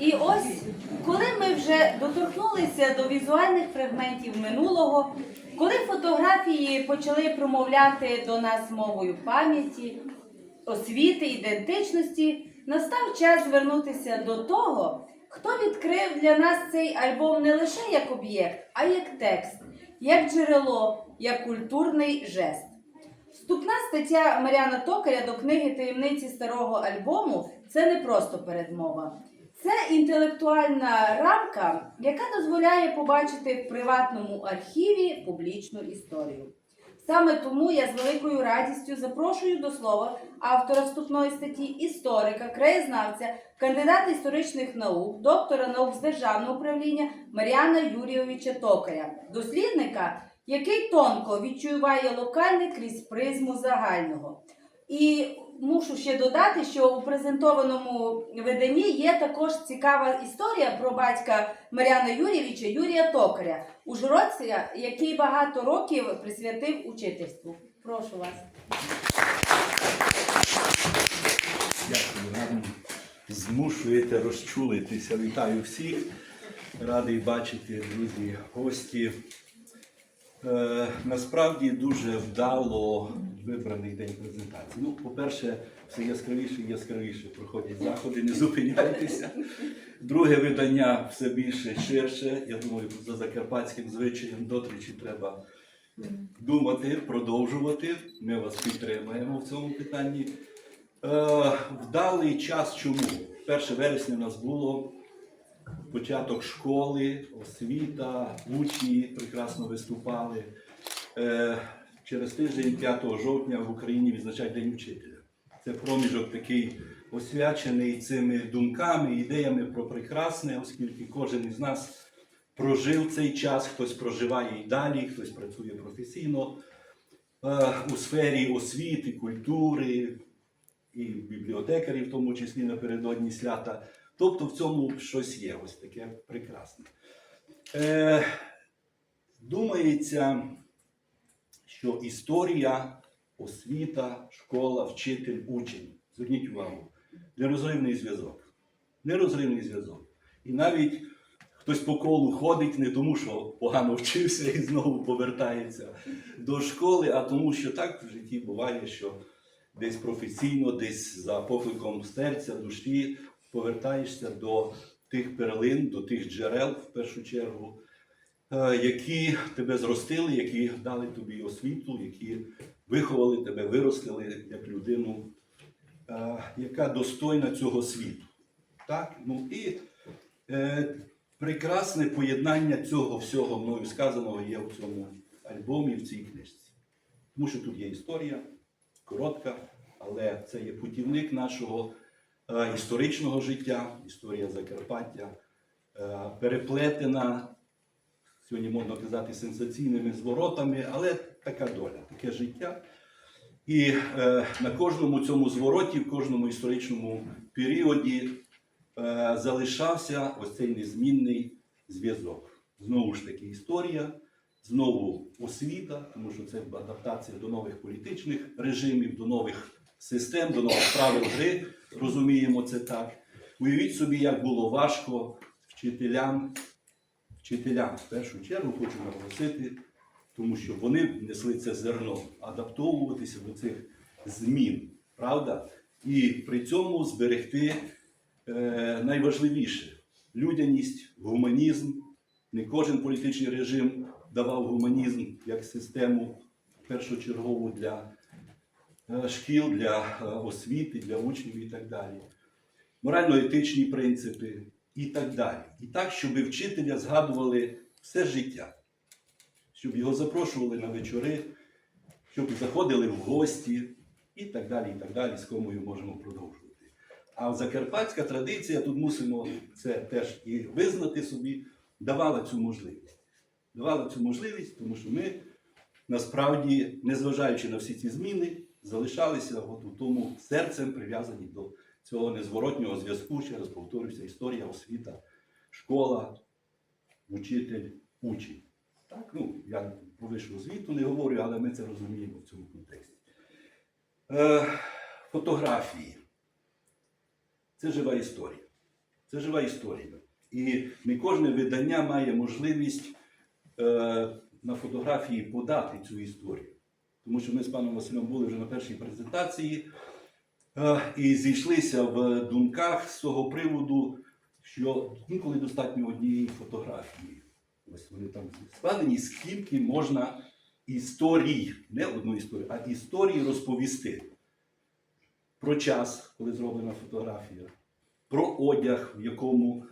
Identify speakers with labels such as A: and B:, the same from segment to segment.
A: І ось, коли ми вже доторкнулися до візуальних фрагментів минулого, коли фотографії почали промовляти до нас мовою пам'яті, освіти, ідентичності, настав час звернутися до того, хто відкрив для нас цей альбом не лише як об'єкт, а як текст, як джерело, як культурний жест. Вступна стаття Маріана Токаря до книги таємниці старого альбому це не просто передмова. Це інтелектуальна рамка, яка дозволяє побачити в приватному архіві публічну історію. Саме тому я з великою радістю запрошую до слова автора вступної статті, історика, краєзнавця, кандидата історичних наук, доктора наук з державного управління Маріана Юрійовича Токаря, дослідника, який тонко відчуває локальне крізь призму загального. І мушу ще додати, що у презентованому виданні є також цікава історія про батька Мар'яна Юрійовича Юрія Токаря, ужгородця, який багато років присвятив учительству. Прошу вас.
B: Дякую вам. Змушуєте розчулитися. Вітаю всіх. Радий бачити, друзі, гості. Е, насправді дуже вдало вибраний день презентації. Ну, по-перше, все яскравіше і яскравіше проходять заходи, не зупиняйтеся. Друге видання все більше, ширше. Я думаю, за закарпатським звичаєм дотричі треба думати, продовжувати. Ми вас підтримаємо в цьому питанні. Е, вдалий час чому? 1 вересня у нас було початок школи, освіта, учні прекрасно виступали. Е, через тиждень, 5 жовтня, в Україні відзначають День учителя. Це проміжок такий освячений цими думками, ідеями про прекрасне, оскільки кожен із нас прожив цей час, хтось проживає і далі, хтось працює професійно е, у сфері освіти, культури, і бібліотекарі, в тому числі напередодні свята. Тобто в цьому щось є, ось таке прекрасне. Е, думається, що історія, освіта, школа, вчитель, учень. Зверніть увагу, нерозривний зв'язок. Нерозривний зв'язок. І навіть хтось по колу ходить не тому, що погано вчився і знову повертається до школи, а тому, що так в житті буває, що десь професійно, десь за покликом серця, душі повертаєшся до тих перлин, до тих джерел в першу чергу, е, які тебе зростили, які дали тобі освіту, які виховали тебе, виростили як людину, е, яка достойна цього світу. Так? Ну і е, прекрасне поєднання цього всього мною сказаного є в цьому альбомі, в цій книжці. Тому що тут є історія коротка, але це є путівник нашого історичного життя, історія Закарпаття, е, переплетена, сьогодні можна казати, сенсаційними зворотами, але така доля, таке життя. І е, на кожному цьому звороті, в кожному історичному періоді е, залишався ось цей незмінний зв'язок. Знову ж таки, історія, знову освіта, тому що це адаптація до нових політичних режимів, до нових систем, до нових правил гри. Розуміємо це так. Уявіть собі, як було важко вчителям, вчителям в першу чергу хочу наголосити, тому що вони несли це зерно, адаптовуватися до цих змін, правда? І при цьому зберегти е, найважливіше людяність, гуманізм. Не кожен політичний режим давав гуманізм як систему першочергову для шкіл, для е, освіти, для учнів і так далі. Морально-етичні принципи і так далі. І так, щоб вчителя згадували все життя, щоб його запрошували на вечори, щоб заходили в гості і так далі, і так далі, з комою можемо продовжувати. А закарпатська традиція, тут мусимо це теж і визнати собі, давала цю можливість. Давала цю можливість, тому що ми насправді, незважаючи на всі ці зміни, залишалися от у тому серцем прив'язані до цього незворотнього зв'язку. Ще раз повторюся, історія, освіта, школа, учитель, учень. Так, ну, я про вищу освіту не говорю, але ми це розуміємо в цьому контексті. Е, фотографії. Це жива історія. Це жива історія. І не кожне видання має можливість е, на фотографії подати цю історію. Тому що ми з паном Василем були вже на першій презентації е, і зійшлися в думках з того приводу, що інколи достатньо однієї фотографії. Ось вони там складені, скільки можна історій, не одну історію, а історії розповісти. Про час, коли зроблена фотографія, про одяг, в якому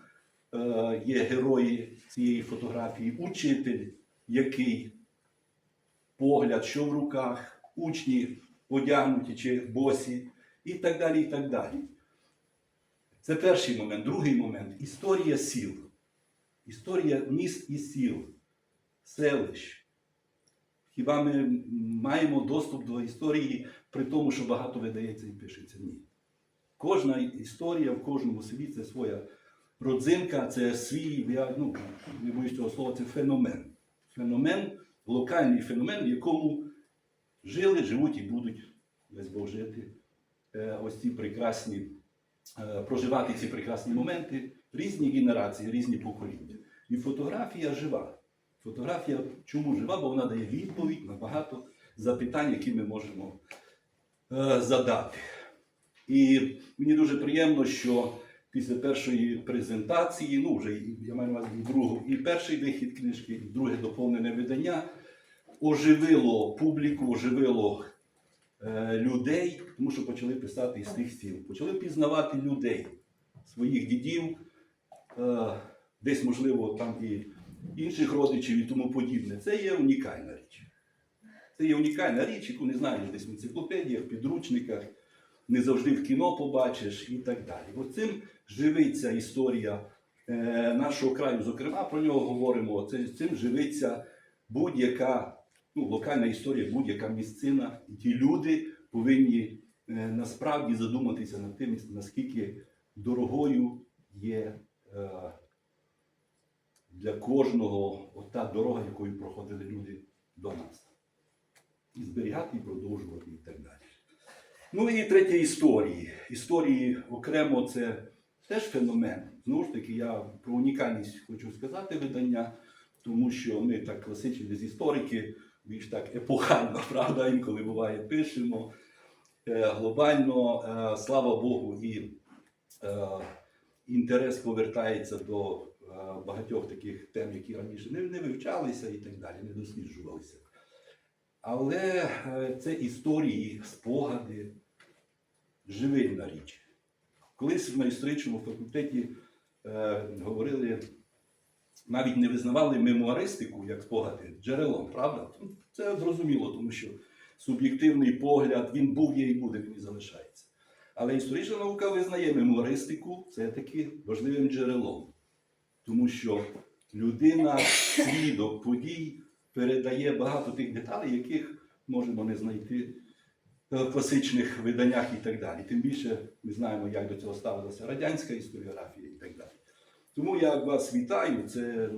B: е, є герої цієї фотографії, учитель, який погляд, що в руках, учні одягнуті чи босі, і так далі. і так далі. Це перший момент. Другий момент історія сіл. Історія міст і сіл, селищ. Хіба ми маємо доступ до історії при тому, що багато видається і пишеться? Ні. Кожна історія в кожному селі це своя родзинка, це свій, я ну, не боюсь цього слова, це феномен. Феномен, локальний феномен, в якому жили, живуть і будуть весь Бог жити. Е, ось ці прекрасні, е, проживати ці прекрасні моменти, різні генерації, різні покоління. І фотографія жива. Фотографія чому жива? Бо вона дає відповідь на багато запитань, які ми можемо е, задати. І мені дуже приємно, що після першої презентації, ну вже я маю на увазі другу, і перший вихід книжки, і друге доповнене видання оживило публіку, оживило е, людей, тому що почали писати із тих сіл, почали пізнавати людей, своїх дідів, е, десь, можливо, там і інших родичів і тому подібне. Це є унікальна річ. Це є унікальна річ, яку не знаєш десь в енциклопедіях, підручниках, не завжди в кіно побачиш і так далі. Бо цим живиться історія е, нашого краю, зокрема, про нього говоримо. Цим живиться будь-яка ну, локальна історія, будь-яка місцина. І ті люди повинні е, насправді задуматися над тим, наскільки дорогою є е, для кожного ота дорога, якою проходили люди до нас. І зберігати, і продовжувати, і так далі. Ну і третє історії. Історії окремо це теж феномен. Знову ж таки, я про унікальність хочу сказати видання, тому що ми так класичні десь історики, більш так епохально, правда, інколи буває, пишемо е, глобально. Е, слава Богу, і е, інтерес повертається до багатьох таких тем, які раніше не, вивчалися і так далі, не досліджувалися. Але це історії, спогади, живильна річ. Колись на історичному факультеті говорили, навіть не визнавали мемуаристику як спогади джерелом, правда? Це зрозуміло, тому що суб'єктивний погляд, він був, є і буде, він і залишається. Але історична наука визнає мемуаристику це таки важливим джерелом, тому що людина, свідок подій передає багато тих деталей, яких можемо не знайти в класичних виданнях і так далі. Тим більше ми знаємо, як до цього ставилася радянська історіографія і так далі. Тому я вас вітаю. Це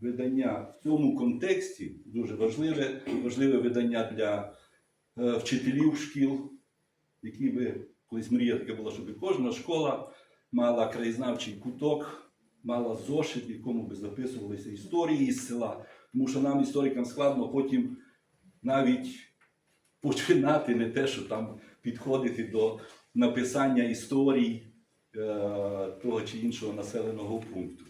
B: видання в цьому контексті дуже важливе, важливе видання для е, вчителів шкіл, які би колись мрія така була, щоб кожна школа мала краєзнавчий куток, мала зошит, в якому би записувалися історії з села. Тому що нам, історикам, складно потім навіть починати не те, що там підходити до написання історій того чи іншого населеного пункту.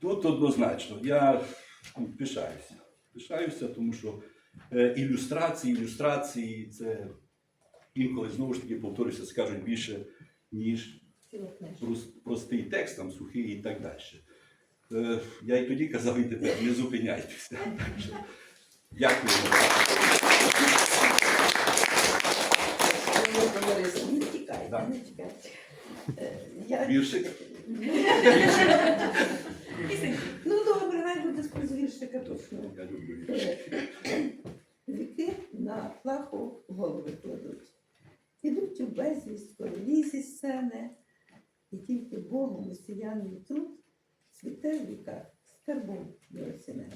B: Тут однозначно я ну, пишаюся. Пишаюся, тому що е, ілюстрації, ілюстрації це інколи знову ж таки повторюся, скажуть більше, ніж простий текст, там сухий і так далі. Е, я і тоді казав, і тепер не зупиняйтеся. Дякую.
C: Не тікайте, не тікайте. Е, Я...
B: Віршик.
C: Ну добре, най буде з віршика точно.
B: Я люблю віршик.
C: Віки на плаху голови кладуть. Ідуть у безвість королі зі сцени, і тільки Богом усіяний труд цвіте в віках скарбом неоціненим.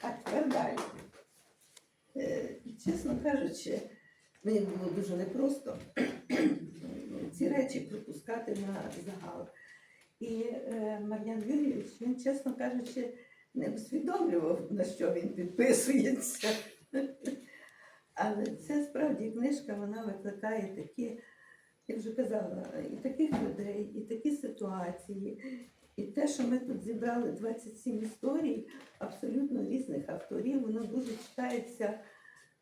C: А тепер далі. Е, Чесно кажучи, мені було дуже непросто ці речі пропускати на загал. І е, Мар'ян Юрійович, він, чесно кажучи, не усвідомлював, на що він підписується. Але це справді книжка, вона викликає такі, я вже казала, і таких людей, і такі ситуації. І те, що ми тут зібрали 27 історій абсолютно різних авторів, воно дуже читається.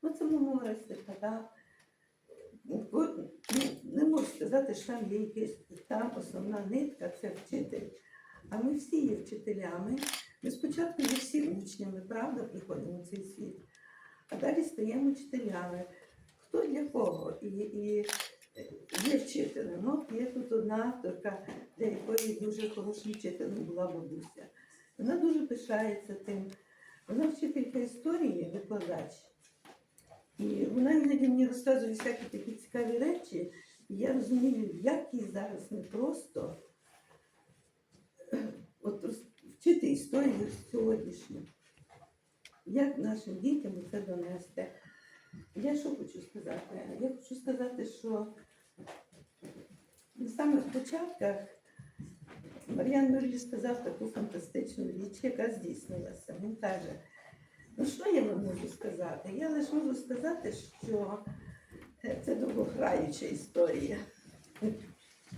C: Ну, це мемористика, да? Ну, ну, Не можу сказати, що там є якась там основна нитка, це вчитель. А ми всі є вчителями. Ми спочатку є всі учнями, правда, приходимо в цей світ, а далі стаємо вчителями. Хто для кого? І, і є вчителем. Ну, от є тут одна авторка, для якої дуже хорошим вчителем була бабуся. Вона дуже пишається тим. Вона вчителька історії, викладач. І вона іноді мені розказує всякі такі цікаві речі. І я розумію, як їй зараз непросто е, от вчити історію сьогоднішню. Як нашим дітям це донести? Я що хочу сказати? Я хочу сказати, що на самих початках Мар'ян Юрій сказав таку фантастичну річ, яка здійснилася. Він каже, ну що я вам можу сказати? Я лише можу сказати, що це довгограюча історія.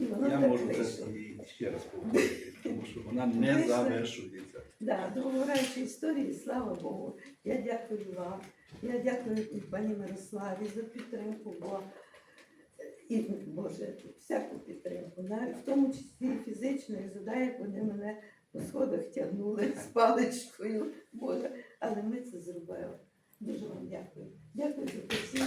C: І воно
B: Я
C: так
B: можу це
C: вийшло.
B: і ще раз повторити, тому що вона не
C: Вийшло.
B: завершується.
C: Да, довгограючі історії, слава Богу. Я дякую вам. Я дякую і пані Мирославі за підтримку, бо і, Боже, всяку підтримку, навіть в тому числі і фізичну, і за як вони мене по сходах тягнули з паличкою. Боже, але ми це зробили. Дуже вам дякую. Дякую за постійну.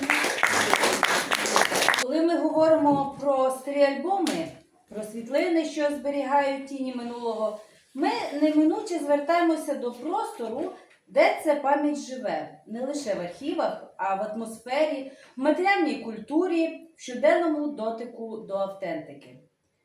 A: Коли ми говоримо про старі альбоми, про світлини, що зберігають тіні минулого, ми неминуче звертаємося до простору, де ця пам'ять живе, не лише в архівах, а в атмосфері, в матеріальній культурі, в щоденному дотику до автентики.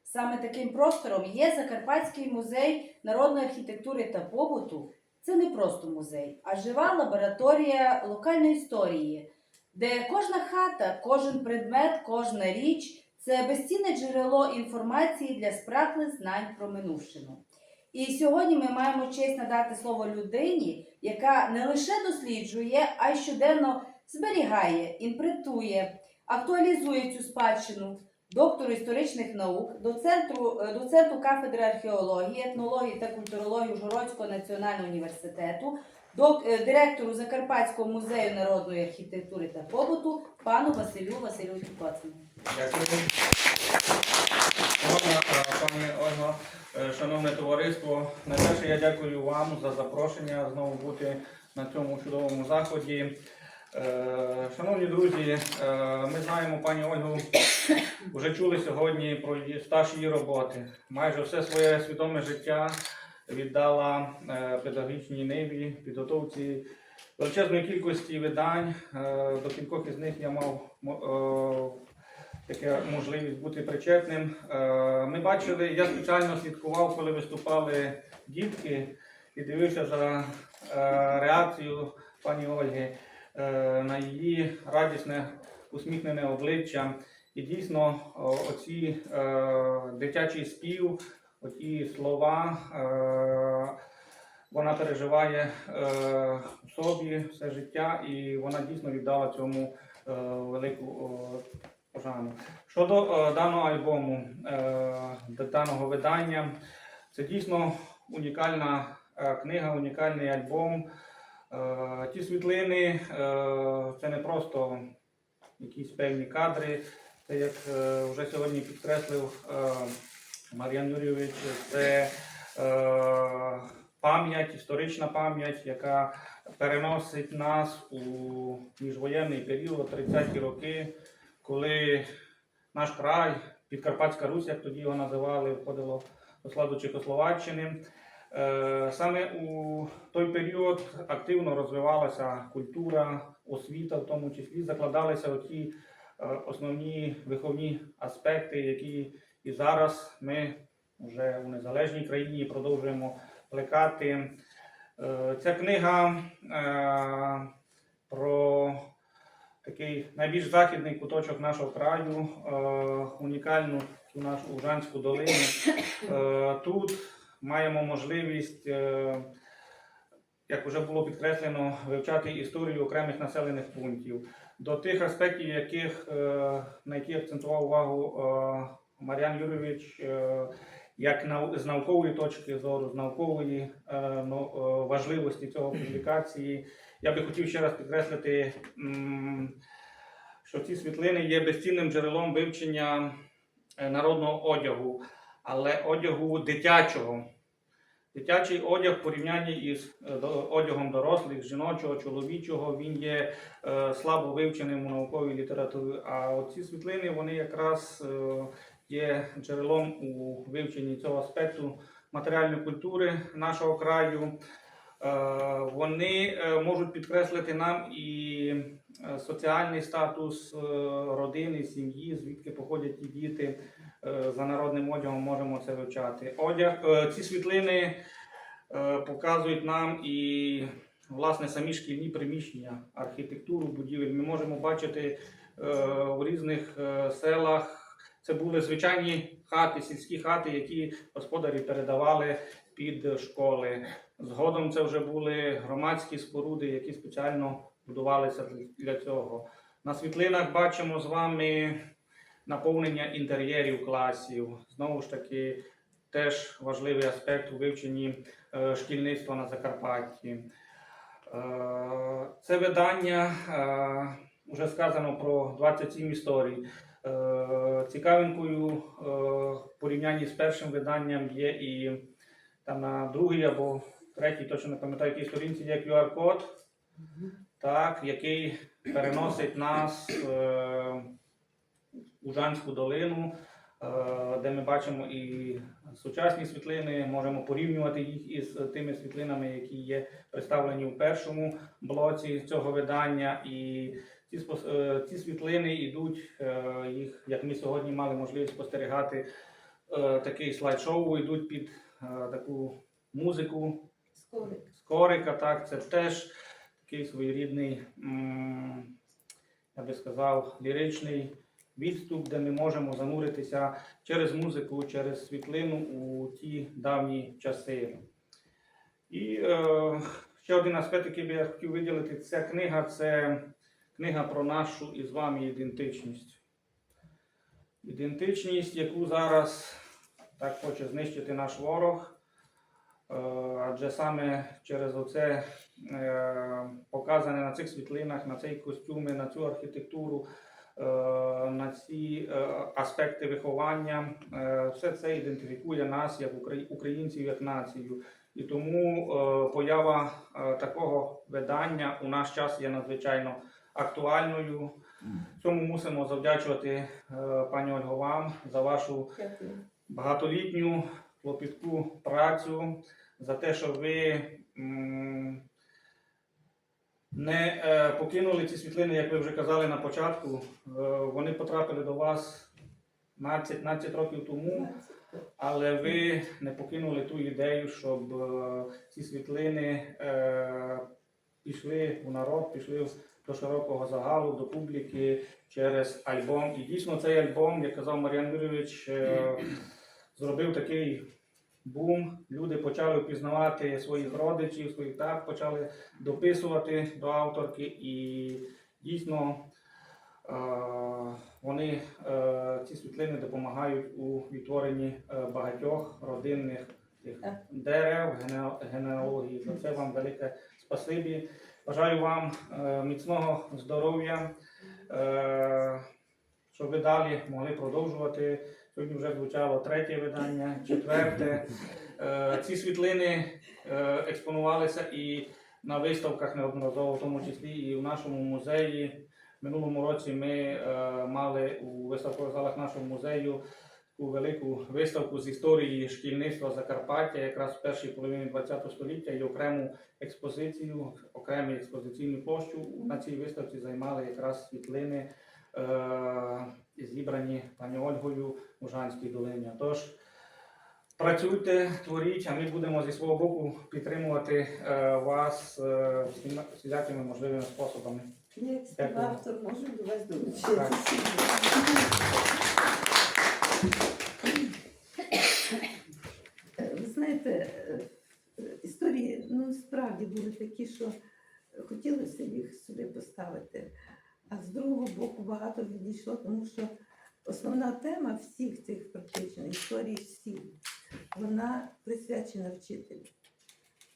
A: Саме таким простором є Закарпатський музей народної архітектури та побуту. Це не просто музей, а жива лабораторія локальної історії, де кожна хата, кожен предмет, кожна річ це безцінне джерело інформації для спраглих знань про минувшину. І сьогодні ми маємо честь надати слово людині, яка не лише досліджує, а й щоденно зберігає, інпретує, актуалізує цю спадщину, доктору історичних наук, доцентру, е, доценту кафедри археології, етнології та культурології Ужгородського національного університету, док- е, директору Закарпатського музею народної архітектури та побуту пану Василю Васильовичу Коцину.
D: Е, Ольга, е, шановне товариство, найперше я дякую вам за запрошення знову бути на цьому чудовому заході. Е, Шановні друзі, е, ми знаємо пані Ольгу, вже чули сьогодні про стаж її роботи. Майже все своє свідоме життя віддала е, педагогічній ниві, підготовці величезної кількості видань. До кількох із них я мав таке можливість бути причетним. Ми бачили, я спеціально слідкував, коли виступали дітки, і дивився за реакцією пані Ольги на її радісне усміхнене обличчя. І дійсно, оці е, дитячий спів, оті слова. е, Вона переживає е, в собі все життя, і вона дійсно віддала цьому е, велику о, пошану. Щодо е, даного альбому, е, даного видання, це дійсно унікальна е, книга, унікальний альбом. Е, ті світлини е, це не просто якісь певні кадри. Це як е, вже сьогодні підкреслив Мар'ян Юрійович, це пам'ять, історична пам'ять, яка переносить нас у міжвоєнний період, 30-ті роки, коли наш край, Підкарпатська Русь, як тоді його називали, входило до складу Чехословаччини. Е, Саме у той період активно розвивалася культура, освіта, в тому числі закладалися оті е, основні виховні аспекти, які і зараз ми вже у незалежній країні продовжуємо плекати. Е, Ця книга про такий найбільш західний куточок нашого краю, унікальну нашу Ужанську долину. Тут маємо можливість, е, як вже було підкреслено, вивчати історію окремих населених пунктів. До тих аспектів, яких, е, на які акцентував увагу е, Мар'ян Юрійович, як з наукової точки зору, з наукової важливості цього публікації, я би хотів ще раз підкреслити, що ці світлини є безцінним джерелом вивчення народного одягу, але одягу дитячого. Дитячий одяг в порівнянні із е, одягом дорослих, жіночого, чоловічого, він є е, слабо вивченим у науковій літературі. А оці світлини вони якраз е, є джерелом у вивченні цього аспекту матеріальної культури нашого краю. Вони можуть підкреслити нам і соціальний статус родини, сім'ї, звідки походять ті діти. Е, За народним одягом можемо це вивчати. Одяг, е, ці світлини е, показують нам і власне самі шкільні приміщення, архітектуру будівель. Ми можемо бачити у різних селах. Це були звичайні хати, сільські хати, які господарі передавали під школи. Згодом це вже були громадські споруди, які спеціально будувалися для цього. На світлинах бачимо з вами наповнення інтер'єрів класів. Знову ж таки, теж важливий аспект у вивченні е, шкільництва на Закарпатті. Е, Це видання е, вже сказано про 27 історій. Е, Цікавинкою е, в порівнянні з першим виданням є і там на другій або третій, точно не пам'ятаю, якій сторінці є QR-код, так, який переносить нас у Жанську долину, е, де ми бачимо і сучасні світлини, можемо порівнювати їх із тими світлинами, які є представлені у першому блоці цього видання. І ці, е, ці світлини йдуть, е, їх, як ми сьогодні мали можливість спостерігати, такий слайд-шоу, йдуть під таку музику
C: Скорик.
D: Скорика, так, це теж такий своєрідний, я би сказав, ліричний відступ, де ми можемо зануритися через музику, через світлину у ті давні часи. І е, ще один аспект, який би я хотів виділити, ця книга це книга про нашу із вами ідентичність. Ідентичність, яку зараз так хоче знищити наш ворог. Е, Адже саме через оце е, показане на цих світлинах, на цей костюми, на цю архітектуру, на ці е, аспекти виховання, е, все це ідентифікує нас як українців, як націю. І тому е, поява е, такого видання у наш час є надзвичайно актуальною. Цьому мусимо завдячувати е, пані Ольго вам за вашу багатолітню клопітку працю, за те, що ви не е, покинули ці світлини, як ви вже казали на початку. Е, вони потрапили до вас 15 років тому, але ви не покинули ту ідею, щоб е, ці світлини пішли у народ, пішли до широкого загалу, до публіки через альбом. І дійсно цей альбом, як казав Мар'ян Юрійович, зробив такий бум. Люди почали впізнавати своїх родичів, своїх так, почали дописувати до авторки, і дійсно е, вони е, ці світлини допомагають у відтворенні е, багатьох родинних дерев, генеалогії. За це вам велике спасибі. Бажаю вам міцного здоров'я, щоб ви далі могли продовжувати. Сьогодні вже звучало третє видання, четверте. Е, Ці світлини е, експонувалися і на виставках неодноразово, в тому числі і в нашому музеї. Минулому році ми е, мали у виставкових залах нашого музею таку велику виставку з історії шкільництва Закарпаття, якраз в першій половині ХХ століття і окрему експозицію, окрему експозиційну площу на цій виставці займали якраз світлини, зібрані пані Ольгою у Жанській долині. Тож Працюйте, творіть, а ми будемо зі свого боку підтримувати е, вас е, всілякими можливими способами.
C: Як співавтор можу до вас долучитися. Е, Ви знаєте, е, е, історії ну, справді були такі, що хотілося їх сюди поставити. А з другого боку багато відійшло, тому що основна тема всіх цих практично історій всіх, вона присвячена вчителю.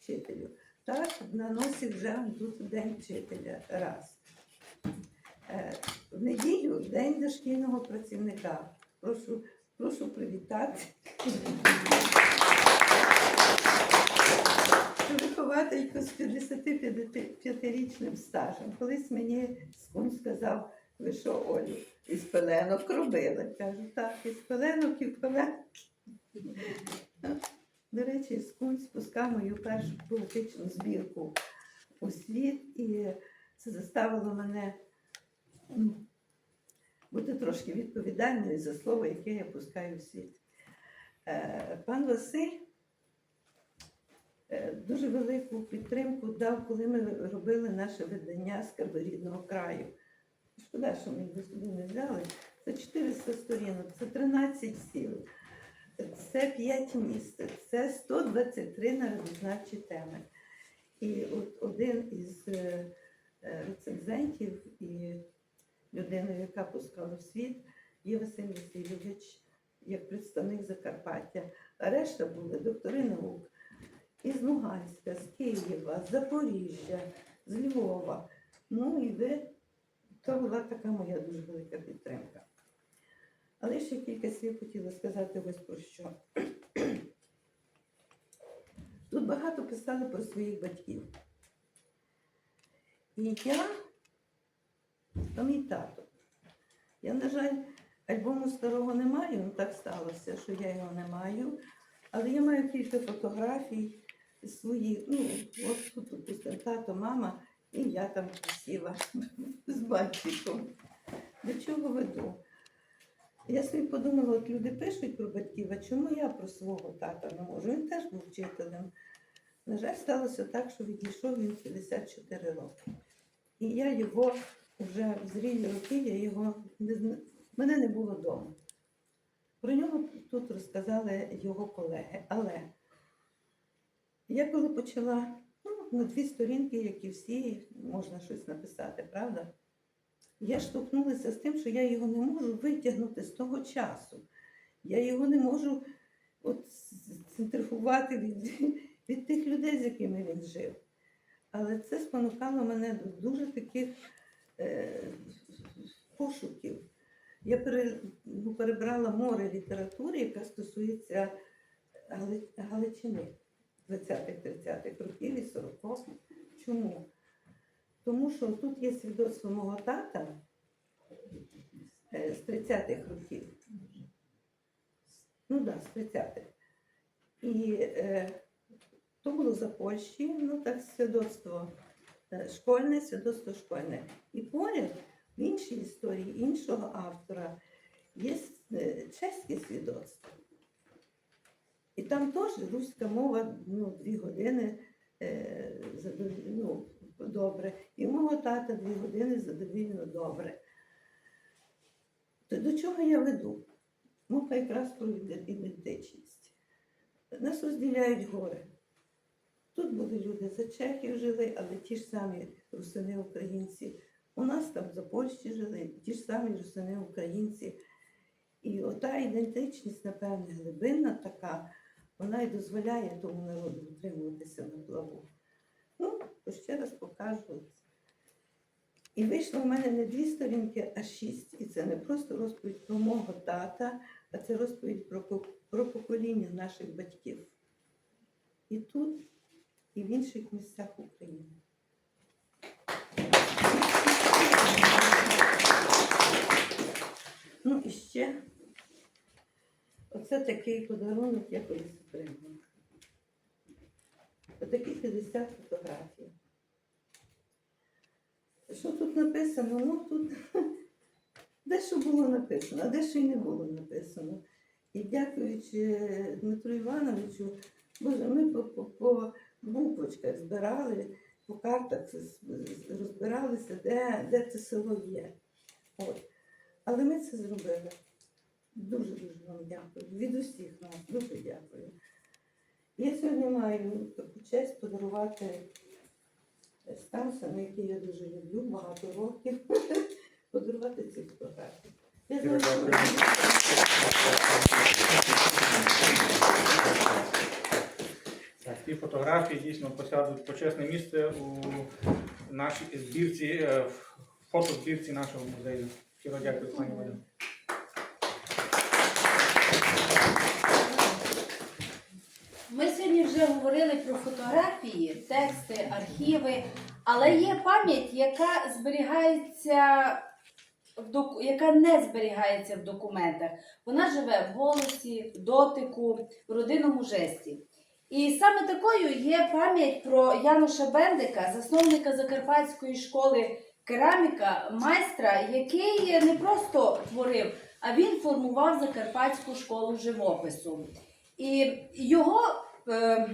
C: вчителю. Так, на носі вже тут День вчителя раз. Е, В неділю День дошкільного працівника. Прошу, прошу привітати. Цю Виховательку з 55-річним стажем. Колись мені скун сказав, ви що, Олю, із пеленок робили? Кажу, так, із пеленок і в пеленки. До речі, скунь спускав мою першу поетичну збірку у світ, і це заставило мене бути трошки відповідальною за слово, яке я пускаю у світ. Е, Пан Василь дуже велику підтримку дав, коли ми робили наше видання «Скарби рідного краю. Шкода, що ми його сюди не взяли. Це 400 сторінок, це 13 сіл, це 5 міст, це 123 народознавчі теми. І от один із е, е, рецензентів і людиною, яка пускала в світ, є Василь Васильович, як представник Закарпаття. А решта були доктори наук із Луганська, з Києва, з Запоріжжя, з Львова. Ну і ви, то була така моя дуже велика підтримка. Але ще кілька слів хотіла сказати ось про що. Тут багато писали про своїх батьків. І я, то мій тато. Я, на жаль, альбому старого не маю, ну так сталося, що я його не маю. Але я маю кілька фотографій своїх. Ну, от тут, тато, мама, і я там сіла з батьком. До чого веду? Я собі подумала, от люди пишуть про батьків, а чому я про свого тата не можу? Він теж був вчителем. На жаль, сталося так, що відійшов він 54 роки. І я його вже в зрілі роки, я його не мене не було вдома. Про нього тут розказали його колеги. Але я коли почала ну, на дві сторінки, як і всі, можна щось написати, правда? Я штовхнулася з тим, що я його не можу витягнути з того часу. Я його не можу от, центрифувати від, від тих людей, з якими він жив. Але це спонукало мене до дуже таких е, пошуків. Я пере, ну, перебрала море літератури, яка стосується Гали- Галичини 20-30-х років і 40-х. Чому? Тому що тут є свідоцтво мого тата е, з 30-х років. Ну так, да, з 30-х. І е, то було за Польщі, ну так, свідоцтво е, школьне, свідоцтво школьне. І поряд в іншій історії іншого автора є е, чеське свідоцтво. І там теж руська мова ну, дві години е, задові- ну, добре. І мого тата дві години задовільно добре. То до чого я веду? Мова якраз про ідентичність. Нас розділяють гори. Тут були люди за чехів жили, але ті ж самі русини українці. У нас там за Польщі жили, ті ж самі русини українці. І ота ідентичність, напевне, глибинна така, вона і дозволяє тому народу утримуватися на плаву. Ну, то ще раз покажу. І вийшло в мене не дві сторінки, а шість. І це не просто розповідь про мого тата, а це розповідь про, про покоління наших батьків. І тут, і в інших місцях України. Ну і ще оце такий подарунок я колись отримала. Отакі 50 фотографій. Що тут написано? Ну тут дещо було написано, а дещо й не було написано. І дякуючи Дмитру Івановичу, Боже, ми по, по, по буквочках збирали, по картах розбиралися, де, де це село є. От. Але ми це зробили. Дуже дуже вам дякую. Від усіх нас дуже дякую. Я сьогодні маю таку честь подарувати Стасану, який я дуже люблю, багато років, подарувати ці фотографії. Я.
D: Так, ті фотографії дійсно посядуть почесне місце у нашій збірці, е, фотозбірці нашого музею. Щиро дякую, пані Валя.
A: Ми сьогодні вже говорили про фотографії, тексти, архіви, але є пам'ять, яка зберігається в яка не зберігається в документах. Вона живе в голосі, в дотику, в родинному жесті. І саме такою є пам'ять про Януша Бендика, засновника Закарпатської школи кераміка, майстра, який не просто творив, а він формував Закарпатську школу живопису. І його е,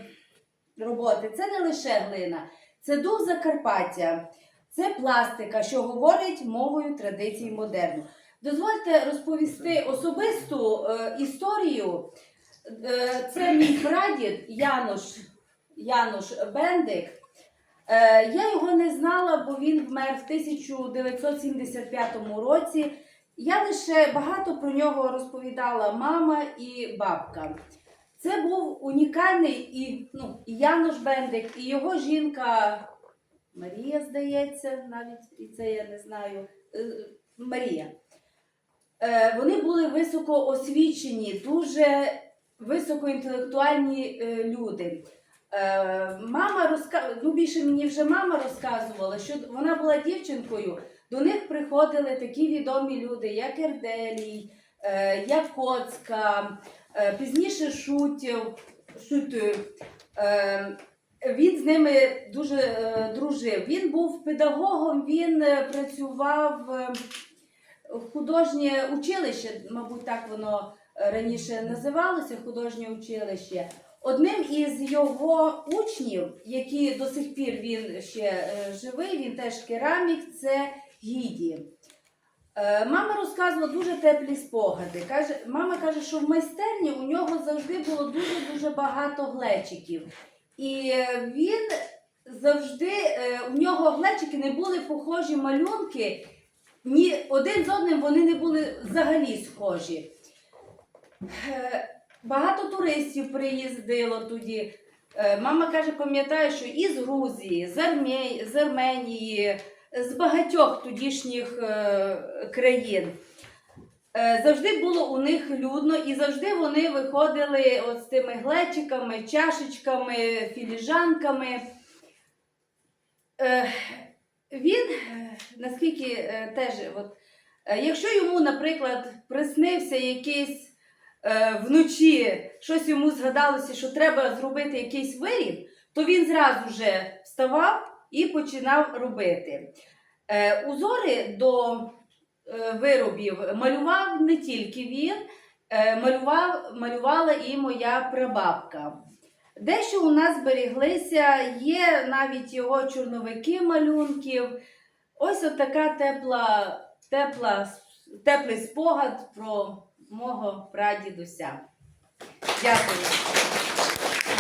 A: роботи це не лише глина, це дух Закарпаття, це пластика, що говорить мовою традицій модерну. Дозвольте розповісти особисту е, історію. Е, це мій прадід Януш, Януш Бендик. Е, я його не знала, бо він вмер в 1975 році. Я лише багато про нього розповідала мама і бабка. Це був унікальний і, ну, Януш Бендик, і його жінка Марія, здається, навіть і це я не знаю. е, Марія. Е, Вони були високо освічені, дуже високоінтелектуальні е, люди. Мама розка... ну більше мені вже мама розказувала, що вона була дівчинкою. До них приходили такі відомі люди, як Ерделій, як Коцка, пізніше Шутів, Шутів. Е, Він з ними дуже е, дружив. Він був педагогом, він е, працював е, в художнє училище, мабуть, так воно е, раніше називалося художнє училище. Одним із його учнів, які до сих пір він ще е, живий, він теж керамік, це Гіді. Е, Мама розказувала дуже теплі спогади. Каже, мама каже, що в майстерні у нього завжди було дуже-дуже багато глечиків. І е, він завжди, е, у нього глечики не були похожі малюнки, ні один з одним вони не були взагалі схожі. Багато туристів приїздило тоді. Мама каже, пам'ятає, що із Грузії, з, Армє... з Арменії, з багатьох тодішніх е, країн. Е, Завжди було у них людно, і завжди вони виходили от з тими глечиками, чашечками, філіжанками. Е, Він, наскільки теж, от, якщо йому, наприклад, приснився якийсь вночі, щось йому згадалося, що треба зробити якийсь виріб, то він зразу вже вставав і починав робити. Е, Узори до е, виробів малював не тільки він, е, малював, малювала і моя прабабка. Дещо у нас зберіглися, є навіть його чорновики малюнків. Ось от така тепла, тепла, теплий спогад про мого прадідуся. Дякую.